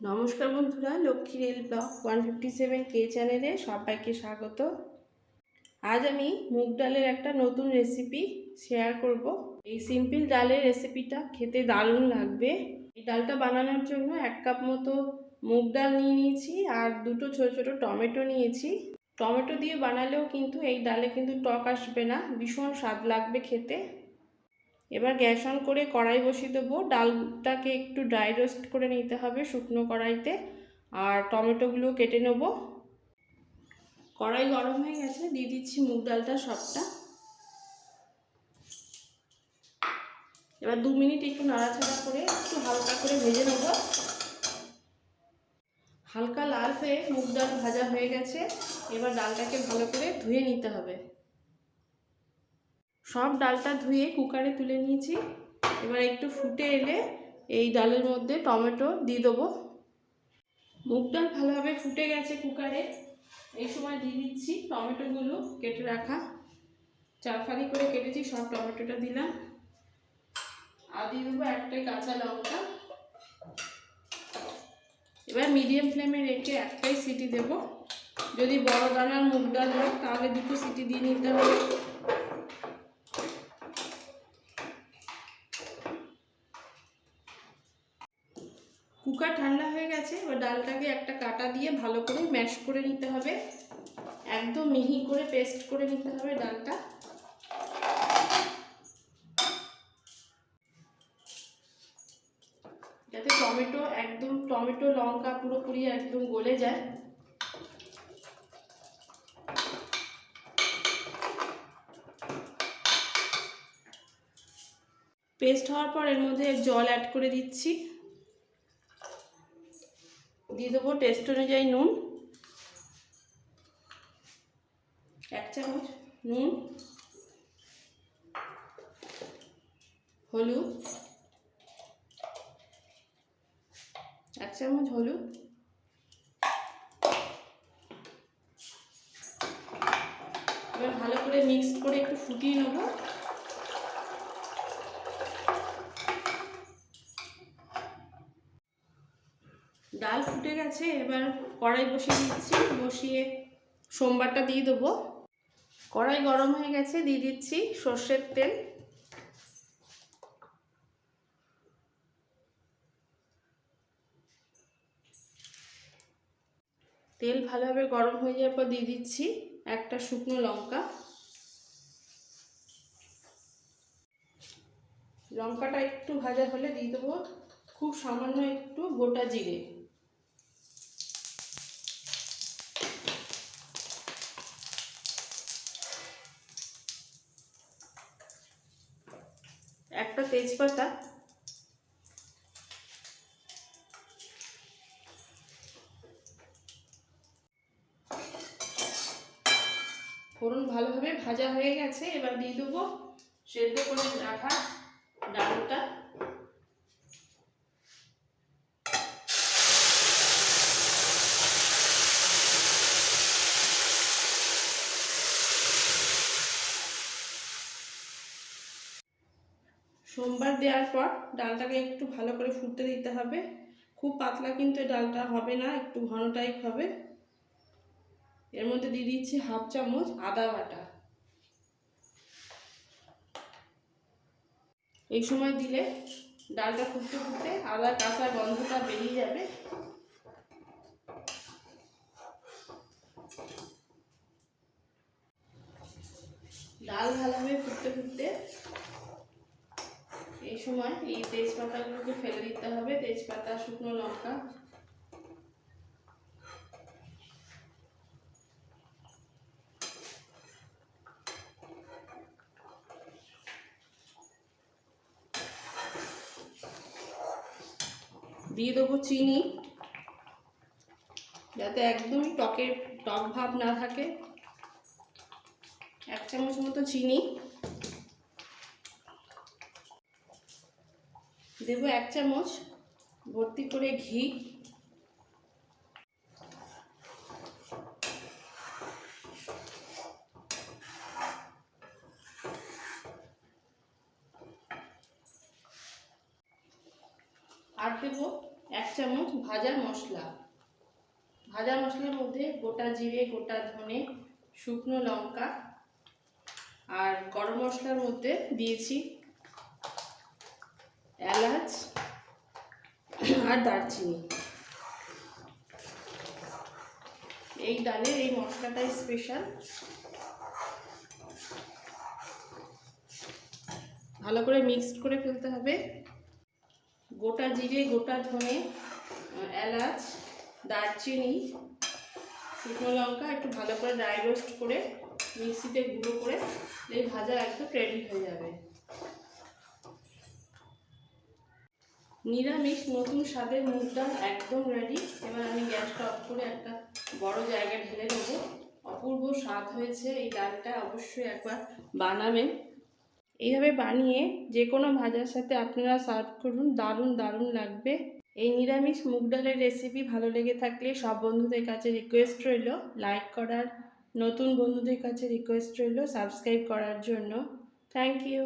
নমস্কার বন্ধুরা, Lakshmi rail blog one fifty seven কে চ্যানেলে সবাইকে স্বাগত। আজ আমি মুগ ডালের একটা নতুন রেসিপি শেয়ার করব। এই সিম্পল ডালের রেসিপিটা খেতে দারুণ লাগবে। এই ডালটা বানানোর জন্য এক কাপ মতো মুগ ডাল নিয়ে নিয়েছি আর দুটো ছোটো ছোটো টমেটো নিয়েছি। টমেটো দিয়ে বানালেও কিন্তু এই ডালে কিন্তু টক আসবে না, ভীষণ স্বাদ লাগবে খেতে। এবার গ্যাস অন করে কড়াই বসিয়ে দেবো। ডালটাকে একটু ড্রাই রোস্ট করে নিতে হবে শুকনো কড়াইতে। আর টমেটোগুলো কেটে নেব। কড়াই গরম হয়ে গেছে, দিয়ে দিচ্ছি মুগ ডালটা সবটা। এবার দু মিনিট একটু নাড়াচাড়া করে একটু হালকা করে ভেজে নেব। হালকা লাল হয়ে মুগ ডাল ভাজা হয়ে গেছে। এবার ডালটাকে ভালো করে ধুয়ে নিতে হবে। সব ডালটা ধুয়ে কুকারে তুলে নিয়েছি। এবার একটু ফুটে এলে এই ডালের মধ্যে টমেটো দিয়ে দেবো। মুগ ডাল ভালোভাবে ফুটে গেছে কুকারে এই সময় দিয়ে দিচ্ছি টমেটোগুলো কেটে রাখা। চার ফালি করে কেটেছি, সব টমেটোটা দিলাম। আর দিয়ে দেবো একটাই কাঁচা লঙ্কা। এবার মিডিয়াম ফ্লেমে রেখে একটাই সিটি দেব। যদি বড় দানার মুগ ডাল হয়, তাহলে দুটো সিটি দিয়ে নিতে হবে কুকার ঠান্ডা হয়ে গেছে এবার ডালটাকে একটা কাটা দিয়ে ভালো করে ম্যাশ করে নিতে হবে। একদম মিহি করে পেস্ট করে নিতে হবে ডালটা। যাতে টমেটো একদম, টমেটো, লঙ্কা পুরোপুরি একদম গলে যায়। পেস্ট হওয়ার পর এর মধ্যে জল অ্যাড করে দিচ্ছি। দিয়ে দেবো টেস্ট অনুযায়ী নুন। এক চামচ নুন, হলুদ, এক চামচ হলুদ, এবার ভালো করে মিক্স করে একটু ফুটিয়ে নেব ডাল ফুটে গেছে, এবার কড়াই বসিয়ে দিচ্ছি। বসিয়ে সোমবারটা দিয়ে দেবো। কড়াই গরম হয়ে গেছে, দিয়ে দিচ্ছি সর্ষের তেল। তেল ভালোভাবে গরম হয়ে যাওয়ার পর দিয়ে দিচ্ছি একটা শুকনো লঙ্কা। লঙ্কাটা একটু ভাজা হলে দিয়ে দেবো। খুব সামান্য একটু গোটা জিরে। একটা তেজপাতা। ফোড়ন ভালোভাবে ভাজা হয়ে গেছে এবার দিয়ে দেবো সেদ্ধ করে রাখা ডালটা। সোমবার দেওয়ার পর ডালটাকে একটু ভালো করে ফুটতে দিতে হবে। খুব পাতলা কিন্তু ডালটা হবে না, একটু ঘন টাইপ হবে। এর মধ্যে দিয়ে দিচ্ছি হাফ চামচ আদা বাটা। এই সময় দিলে ডালটা ফুটতে ফুটতে আদা কাঁচা গন্ধটা বেরিয়ে যাবে। ডাল ভালোভাবে ফুটতে ফুটতে সময় এই তেজপাতাগুলোকে ফেলে দিতে হবে, তেজপাতা, শুকনো লঙ্কা। দিয়ে দেবো চিনি, যাতে একদমই টকের টক ভাব না থাকে। এক চামচ মতো চিনি। দেবো এক চামচ। ভর্তি করে ঘি। আর দেবো এক চামচ ভাজা মশলা। ভাজা মশলার মধ্যে গোটা জিরে, গোটা ধনে, শুকনো লঙ্কা আর গরম মশলার মধ্যে দিয়েছি এলাচ আর দারচিনি। এই ডালের এই মশলাটাই স্পেশাল ভালো করে মিক্সড করে ফেলতে হবে। গোটা জিরে, গোটা ধনে, এলাচ, দারচিনি, শুকনো লঙ্কা একটু ভালো করে ড্রাই রোস্ট করে মিক্সিতে গুঁড়ো করে, এই ভাজা একদম রেডি হয়ে যাবে। নিরামিষ নতুন স্বাদের মুগ ডাল একদম রেডি এবার আমি গ্যাসটা অফ করে একটা বড় জায়গায় ঢেলে নেব। অপূর্ব স্বাদ হয়েছে এই ডালটা, অবশ্যই একবার বানাবেন। এইভাবে বানিয়ে যে কোনো ভাজার সাথে আপনারা সার্ভ করুন, দারুণ দারুণ লাগবে। এই নিরামিষ মুগ ডালের রেসিপি ভালো লেগে থাকলে সব বন্ধুদের কাছে রিকোয়েস্ট রইল। লাইক করার, নতুন বন্ধুদের কাছে রিকোয়েস্ট রইল সাবস্ক্রাইব করার জন্য। Thank you